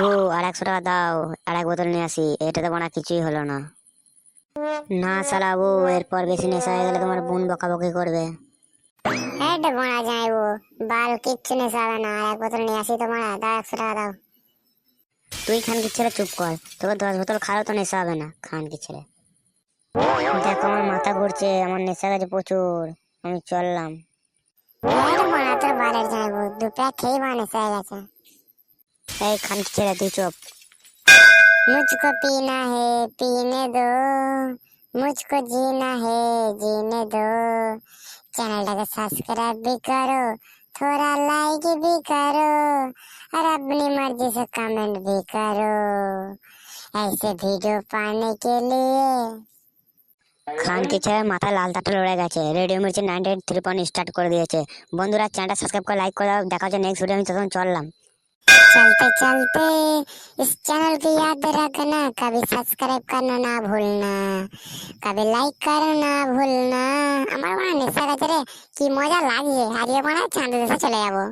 বাবু আর একশো টাকা দাও আর এক বোতল নিয়ে আসি এটাতে বানা কিছুই হলো না। না বউ এরপর বেশি নেশা হয়ে গেলে তোমার বোন বকাবকি করবে। বোনা যাইবো বাল কিচ্ছু নেশা হবে না আর এক বোতল নিয়ে আসি তো মারা দাও একশো টাকা দাও। তুই খান কি ছেলে চুপ কর তোকে দশ বোতল খাও তো নেশা হবে না খান কি ছেলে দেখো আমার মাথা ঘুরছে আমার নেশা গেছে প্রচুর আমি চললাম। তোর বালের যাইবো দু প্যাক খেয়ে বা নেশা গেছে। এই খান কি ছেলে তুই চুপ मुझको पीना है पीने दो मुझको जीना है जीने दो चैनल को सब्सक्राइब भी करो थोड़ा लाइक भी करो और अपनी मर्जी से कमेंट भी करो ऐसे वीडियो पाने के लिए খান কি ছেলে মাথায় লাল তাটা লড়ে গেছে radio Mirchi ninety eight three point start করে দিয়েছে বন্ধুরা চ্যানেলটা সাবস্ক্রাইব করে লাইক করে দাও দেখা হচ্ছে নেক্সট ভিডিও আমি তখন চললাম चलते चलते इस चैनल की याद रखना कभी सब्सक्राइब करना ना भूलना कभी लाइक करना না ভুলনা আমার মানে নেশা গেছে রে কি মজা লাগছে হারিয়ে মানে চাঁদ দেশে চলে যাবো